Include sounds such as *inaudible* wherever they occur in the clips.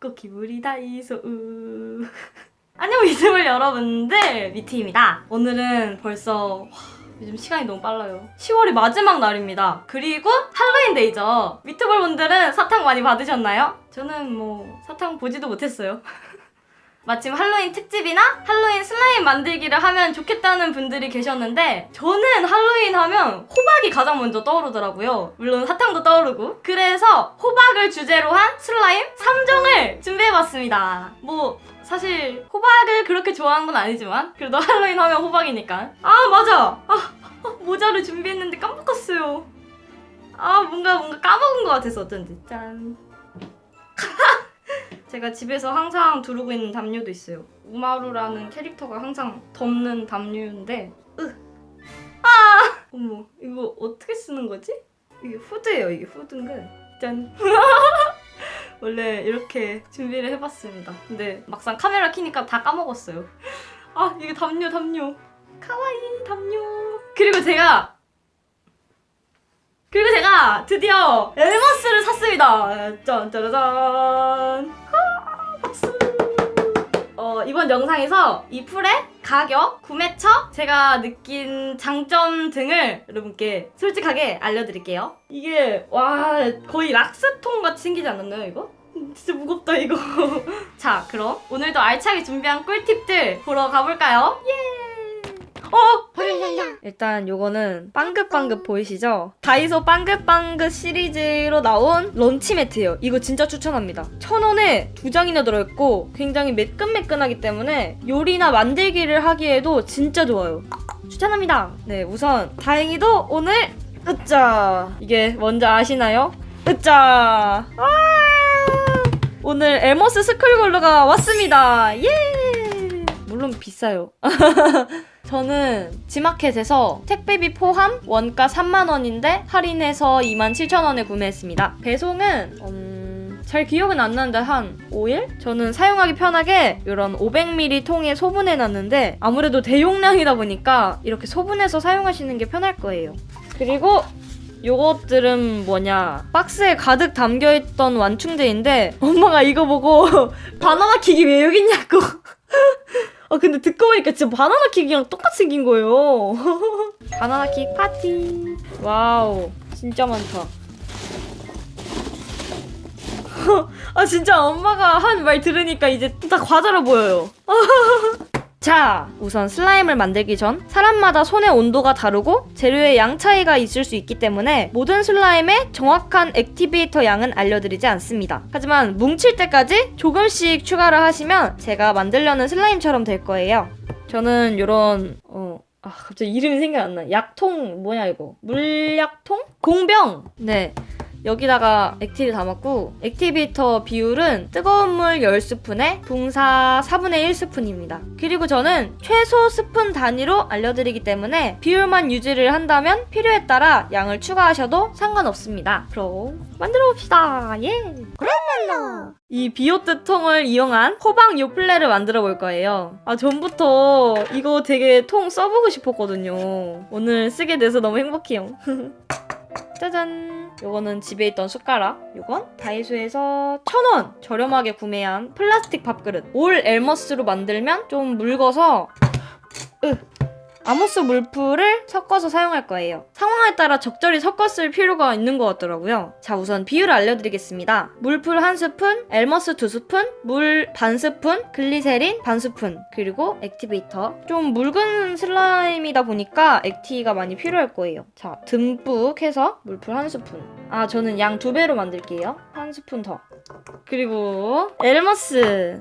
꽃기물이 다 이소 우. 안녕 미트볼 여러분들. 미트입니다. 오늘은 벌써 와, 요즘 시간이 너무 빨라요. 10월이 마지막 날입니다. 그리고 할로윈 데이죠. 미트볼 분들은 사탕 많이 받으셨나요? 저는 뭐 사탕 보지도 못했어요 *laughs* 마침 할로윈 특집이나 할로윈 슬라임 만들기를 하면 좋겠다는 분들이 계셨는데 저는 할로윈 하면 호박이 가장 먼저 떠오르더라고요. 물론 사탕도 떠오르고. 그래서 호박을 주제로 한 슬라임 3종을 준비해봤습니다. 뭐 사실 호박을 그렇게 좋아하는 건 아니지만 그래도 할로윈 하면 호박이니까. 아 맞아. 아 모자를 준비했는데 깜빡했어요. 아 뭔가 뭔가 까먹은 것 같아서 어쩐지 짠. *laughs* 제가 집에서 항상 두르고 있는 담요도 있어요. 우마루라는 캐릭터가 항상 덮는 담요인데, 으, 아, 어머, 이거 어떻게 쓰는 거지? 이게 후드예요. 이게 후드인데, 짠. *laughs* 원래 이렇게 준비를 해봤습니다. 근데 막상 카메라 켜니까 다 까먹었어요. 아, 이게 담요, 담요. 카와이 담요. 그리고 제가 그리고 제가 드디어 엘머스를 샀습니다. 짠 짜라잔. 아, 박수. 어, 이번 영상에서 이 풀의 가격, 구매처, 제가 느낀 장점 등을 여러분께 솔직하게 알려드릴게요. 이게 와 거의 락스통 같이 생기지 않았나요 이거? 진짜 무겁다 이거. *laughs* 자 그럼 오늘도 알차게 준비한 꿀팁들 보러 가볼까요? 예. 어 일단 요거는 빵긋빵긋 보이시죠? 다이소 빵긋빵긋 시리즈로 나온 런치 매트예요. 이거 진짜 추천합니다. 천 원에 두 장이나 들어있고 굉장히 매끈매끈하기 때문에 요리나 만들기를 하기에도 진짜 좋아요. 추천합니다. 네, 우선 다행히도 오늘 으짜 이게 뭔지 아시나요? 으짜 아! 오늘 에머스 스쿨글루가 왔습니다. 예! 물론 비싸요. *laughs* 저는 지마켓에서 택배비 포함 원가 3만원인데 할인해서 27,000원에 구매했습니다. 배송은 음, 잘 기억은 안 나는데 한 5일? 저는 사용하기 편하게 이런 500ml 통에 소분해놨는데 아무래도 대용량이다 보니까 이렇게 소분해서 사용하시는 게 편할 거예요. 그리고 요것들은 뭐냐 박스에 가득 담겨있던 완충제인데 엄마가 이거 보고 *laughs* 바나나 킥이 왜 여기 있냐고 *laughs* 아 근데 듣고 보니까 진짜 바나나 킥이랑 똑같이 생긴 거예요. *laughs* 바나나 킥 파티. 와우, 진짜 많다. *laughs* 아 진짜 엄마가 한 말 들으니까 이제 다 과자로 보여요. *laughs* 자, 우선 슬라임을 만들기 전 사람마다 손의 온도가 다르고 재료의 양 차이가 있을 수 있기 때문에 모든 슬라임의 정확한 액티베이터 양은 알려드리지 않습니다. 하지만 뭉칠 때까지 조금씩 추가를 하시면 제가 만들려는 슬라임처럼 될 거예요. 저는 요런 어. 아, 갑자기 이름이 생각 안 나. 약통 뭐냐 이거? 물약통? 공병. 네. 여기다가 액티를 담았고 액티베이터 비율은 뜨거운 물 10스푼에 붕사 4분의 1스푼입니다. 그리고 저는 최소 스푼 단위로 알려드리기 때문에 비율만 유지를 한다면 필요에 따라 양을 추가하셔도 상관없습니다. 그럼 만들어 봅시다. 예. 그럼말로. 이 비오트 통을 이용한 호박 요플레를 만들어 볼 거예요. 아 전부터 이거 되게 통 써보고 싶었거든요. 오늘 쓰게 돼서 너무 행복해요. *laughs* 짜잔. 요거는 집에 있던 숟가락. 요건 다이소에서 천 원 저렴하게 구매한 플라스틱 밥그릇. 올 엘머스로 만들면 좀 묽어서 으. 아모스 물풀을 섞어서 사용할 거예요. 상황에 따라 적절히 쓸 필요가 있는 것 같더라고요. 자, 우선 비율을 알려드리겠습니다. 물풀 한 스푼, 엘머스 두 스푼, 물 반 스푼, 글리세린 반 스푼, 그리고 액티베이터. 좀 묽은 슬라임이다 보니까 액티가 많이 필요할 거예요. 자, 듬뿍 해서 물풀 한 스푼. 아, 저는 양 두 배로 만들게요. 한 스푼 더. 그리고 엘머스.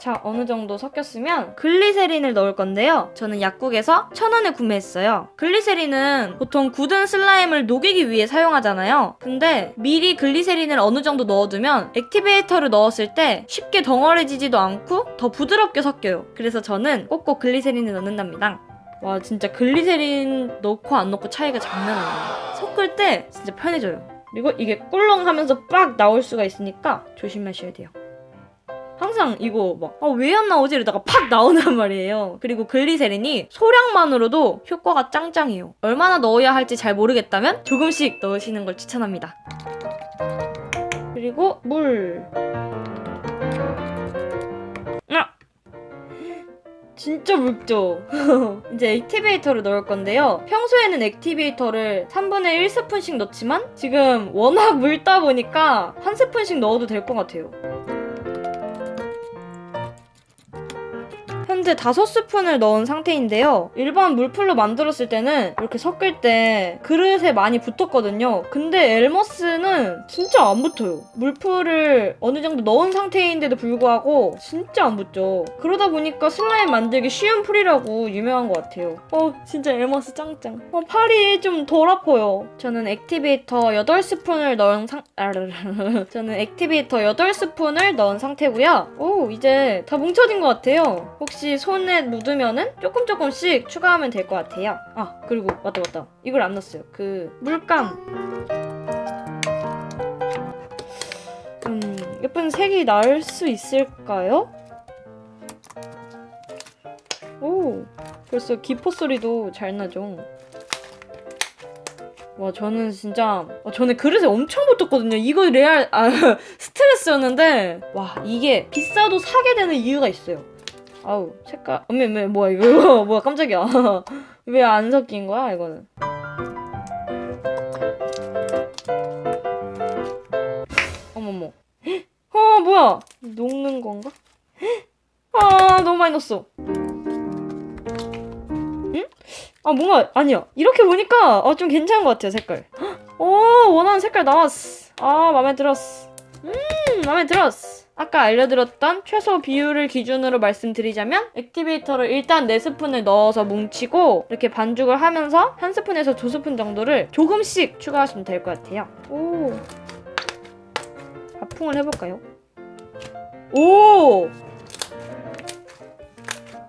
자, 어느 정도 섞였으면 글리세린을 넣을 건데요. 저는 약국에서 천 원에 구매했어요. 글리세린은 보통 굳은 슬라임을 녹이기 위해 사용하잖아요. 근데 미리 글리세린을 어느 정도 넣어두면 액티베이터를 넣었을 때 쉽게 덩어리지지도 않고 더 부드럽게 섞여요. 그래서 저는 꼭꼭 글리세린을 넣는답니다. 와, 진짜 글리세린 넣고 안 넣고 차이가 장난 아니에요. 섞을 때 진짜 편해져요. 그리고 이게 꿀렁하면서 빡 나올 수가 있으니까 조심하셔야 돼요. 항상 이거 막, 아, 왜안 나오지? 이러다가 팍 나오단 말이에요. 그리고 글리세린이 소량만으로도 효과가 짱짱해요. 얼마나 넣어야 할지 잘 모르겠다면 조금씩 넣으시는 걸 추천합니다. 그리고 물. 아! 진짜 묽죠? *laughs* 이제 액티베이터를 넣을 건데요. 평소에는 액티베이터를 3분의 1스푼씩 넣지만 지금 워낙 묽다 보니까 한 스푼씩 넣어도 될 것 같아요. 현재 5스푼을 넣은 상태인데요. 일반 물풀로 만들었을 때는 이렇게 섞을 때 그릇에 많이 붙었거든요. 근데 엘머스는 진짜 안 붙어요. 물풀을 어느 정도 넣은 상태인데도 불구하고 진짜 안 붙죠. 그러다 보니까 슬라임 만들기 쉬운 풀이라고 유명한 것 같아요. 어, 진짜 엘머스 짱짱. 어, 팔이 좀 덜 아파요. 저는 액티베이터 8스푼을 넣은 상... *laughs* 저는 액티베이터 8스푼을 넣은 상태고요. 오, 이제 다 뭉쳐진 것 같아요. 혹시 손에 묻으면은 조금 조금씩 추가하면 될 것 같아요. 아, 그리고 맞다 맞다. 이걸 안 넣었어요. 그 물감. 음, 예쁜 색이 날 수 있을까요? 오, 벌써 기포 소리도 잘 나죠. 와, 저는 진짜, 어, 전에 그릇에 엄청 붙었거든요. 이거 레알, 아, *laughs* 스트레스였는데, 와, 이게 비싸도 사게 되는 이유가 있어요. 아우, 색깔, 어메, 어메, 뭐야, 이거, *laughs* 뭐야, 깜짝이야. *laughs* 왜 안 섞인 거야, 이거는? 어머머. 헉, 어, 뭐야? 녹는 건가? 헉, 아, 너무 많이 넣었어. 응? 아, 뭔가, 아니야. 이렇게 보니까, 어, 좀 괜찮은 것 같아요, 색깔. 헉, 오, 원하는 색깔 나왔어. 아, 마음에 들었어. 음, 마음에 들었어. 아까 알려드렸던 최소 비율을 기준으로 말씀드리자면 액티베이터를 일단 4스푼을 넣어서 뭉치고 이렇게 반죽을 하면서 1스푼에서 2스푼 정도를 조금씩 추가하시면 될 것 같아요. 오. 바풍을 해볼까요? 오!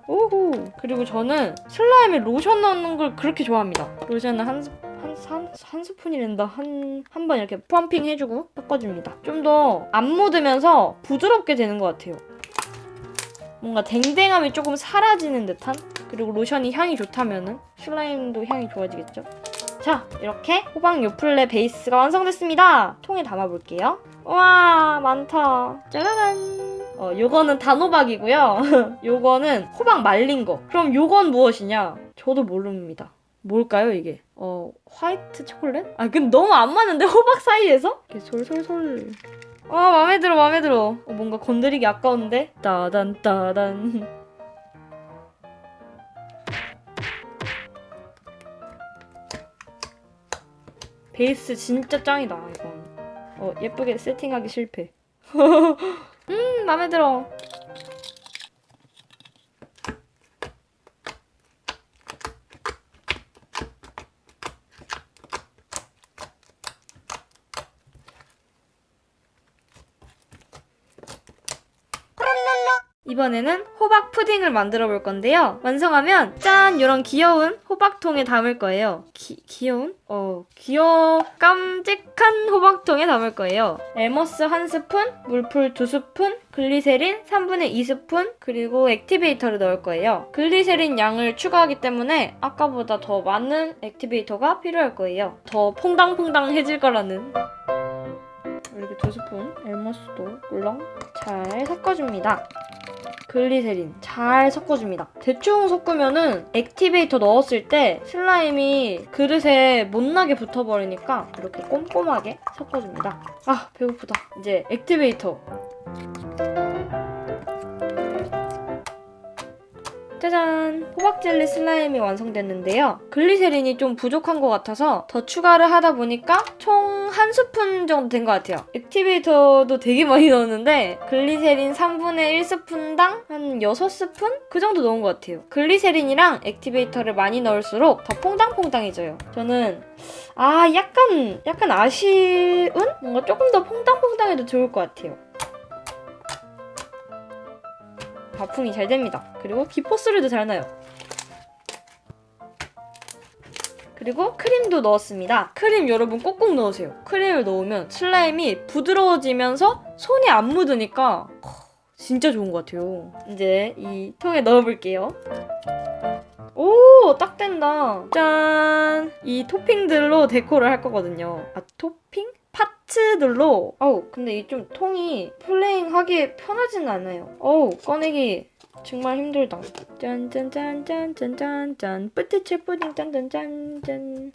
오호. 그리고 저는 슬라임에 로션 넣는 걸 그렇게 좋아합니다. 로션은 한, 스- 한, 한, 한 스푼이란다. 한, 한 번 이렇게 펌핑 해주고 섞어줍니다. 좀 더 안 묻으면서 부드럽게 되는 것 같아요. 뭔가 댕댕함이 조금 사라지는 듯한? 그리고 로션이 향이 좋다면은 슬라임도 향이 좋아지겠죠? 자, 이렇게 호박 요플레 베이스가 완성됐습니다. 통에 담아볼게요. 와, 많다. 짜라란. 어, 요거는 단호박이고요. *laughs* 요거는 호박 말린 거. 그럼 요건 무엇이냐? 저도 모릅니다. 뭘까요, 이게? 어, 화이트 초콜릿? 아, 근데 너무 안 맞는데, *laughs* 호박 사이에서? 이렇게 솔솔솔. 아, 마음에 들어, 마음에 들어. 어, 뭔가 건드리기 아까운데? 따단, 따단. *laughs* 베이스 진짜 짱이다, 이건. 어, 예쁘게 세팅하기 실패. *laughs* 음, 마음에 들어. 이번에는 호박 푸딩을 만들어 볼 건데요. 완성하면 짠! 이런 귀여운 호박통에 담을 거예요. 기, 귀여운? 어, 귀여 깜찍한 호박통에 담을 거예요. 에머스 한 스푼, 물풀 두 스푼, 글리세린 3분의 2스푼, 그리고 액티베이터를 넣을 거예요. 글리세린 양을 추가하기 때문에 아까보다 더 많은 액티베이터가 필요할 거예요. 더 퐁당퐁당해질 거라는. 이렇게 두 스푼 엘머스도 꿀렁 잘 섞어줍니다. 글리세린 잘 섞어줍니다. 대충 섞으면은 액티베이터 넣었을 때 슬라임이 그릇에 못나게 붙어버리니까 이렇게 꼼꼼하게 섞어줍니다. 아 배고프다. 이제 액티베이터. 짜잔! 호박젤리 슬라임이 완성됐는데요. 글리세린이 좀 부족한 것 같아서 더 추가를 하다 보니까 총 한 스푼 정도 된 것 같아요. 액티베이터도 되게 많이 넣었는데 글리세린 3분의 1스푼당 한 6스푼? 그 정도 넣은 것 같아요. 글리세린이랑 액티베이터를 많이 넣을수록 더 퐁당퐁당해져요. 저는 아 약간 약간 아쉬운? 뭔가 조금 더 퐁당퐁당해도 좋을 것 같아요. 바풍이 잘 됩니다. 그리고 기포 소리도 잘 나요. 그리고 크림도 넣었습니다. 크림 여러분 꼭꼭 넣으세요. 크림을 넣으면 슬라임이 부드러워지면서 손에 안 묻으니까 진짜 좋은 것 같아요. 이제 이 통에 넣어볼게요. 오, 딱 된다. 짠! 이 토핑들로 데코를 할 거거든요. 아, 토핑? 파츠들로 어우 근데 이 좀 통이 플레잉 하기에 편하진 않아요. 어우 꺼내기 정말 힘들다. 짠짠짠짠짠짠짠. 뿌트칠 푸딩 짠짠짠짠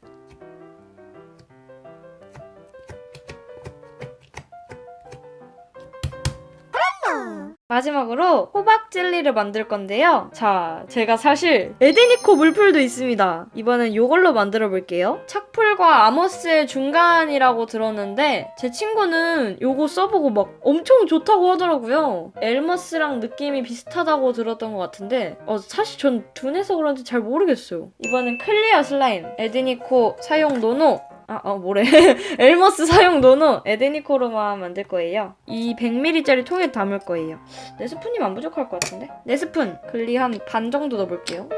마지막으로 호박 젤리를 만들 건데요. 자, 제가 사실 에데니코 물풀도 있습니다. 이번엔 이걸로 만들어 볼게요. 착풀과 아모스의 중간이라고 들었는데 제 친구는 요거 써보고 막 엄청 좋다고 하더라고요. 엘머스랑 느낌이 비슷하다고 들었던 것 같은데 어, 사실 전 둔해서 그런지 잘 모르겠어요. 이번엔 클리어 슬라임 에데니코 사용 노노 아, 어, 뭐래. *laughs* 엘머스 사용 노노 에데니코로만 만들 거예요. 이 100ml짜리 통에 담을 거예요. 네 스푼이면 안 부족할 것 같은데? 네 스푼. 글리 한 반 정도 넣어볼게요.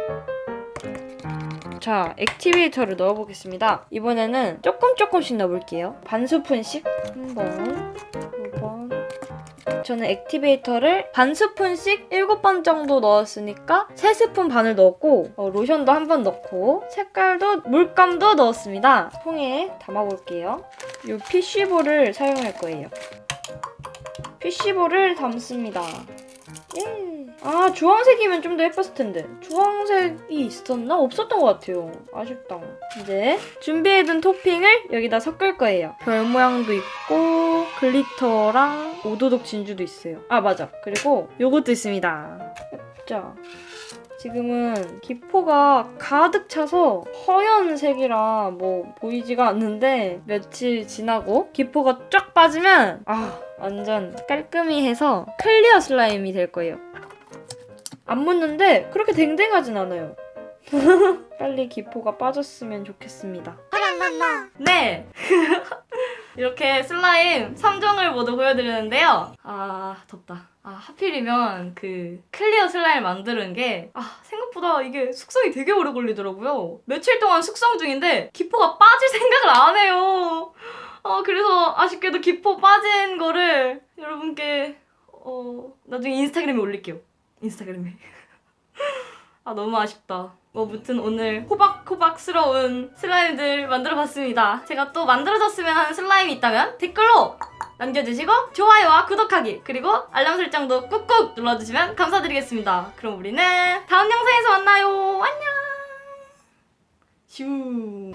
자, 액티베이터를 넣어보겠습니다. 이번에는 조금 조금씩 넣어볼게요. 반 스푼씩. 한 번, 두 번. 저는 액티베이터를 반 스푼씩 7번 정도 넣었으니까 3스푼 반을 넣었고 어, 로션도 한 번 넣고 색깔도 물감도 넣었습니다. 통에 담아볼게요. 이 피쉬볼을 사용할 거예요. 피쉬볼을 담습니다. 예. 아 주황색이면 좀 더 예뻤을 텐데 주황색이 있었나? 없었던 것 같아요. 아쉽다. 이제 준비해둔 토핑을 여기다 섞을 거예요. 별 모양도 있고 글리터랑 오도독 진주도 있어요. 아 맞아. 그리고 요것도 있습니다. 자. 지금은 기포가 가득 차서 허연색이라 뭐 보이지가 않는데 며칠 지나고 기포가 쫙 빠지면 아 완전 깔끔히 해서 클리어 슬라임이 될 거예요. 안 묻는데 그렇게 댕댕하진 않아요. *laughs* 빨리 기포가 빠졌으면 좋겠습니다. 네! *laughs* 이렇게 슬라임 3종을 모두 보여드리는데요. 아, 덥다. 아, 하필이면 그 클리어 슬라임 만드는 게, 아, 생각보다 이게 숙성이 되게 오래 걸리더라고요. 며칠 동안 숙성 중인데, 기포가 빠질 생각을 안 해요. 어, 그래서 아쉽게도 기포 빠진 거를 여러분께, 어, 나중에 인스타그램에 올릴게요. 인스타그램에. 아, 너무 아쉽다. 뭐, 무튼 오늘 호박호박스러운 슬라임들 만들어 봤습니다. 제가 또 만들어졌으면 하는 슬라임이 있다면 댓글로 남겨주시고 좋아요와 구독하기 그리고 알람 설정도 꾹꾹 눌러주시면 감사드리겠습니다. 그럼 우리는 다음 영상에서 만나요. 안녕. 슈.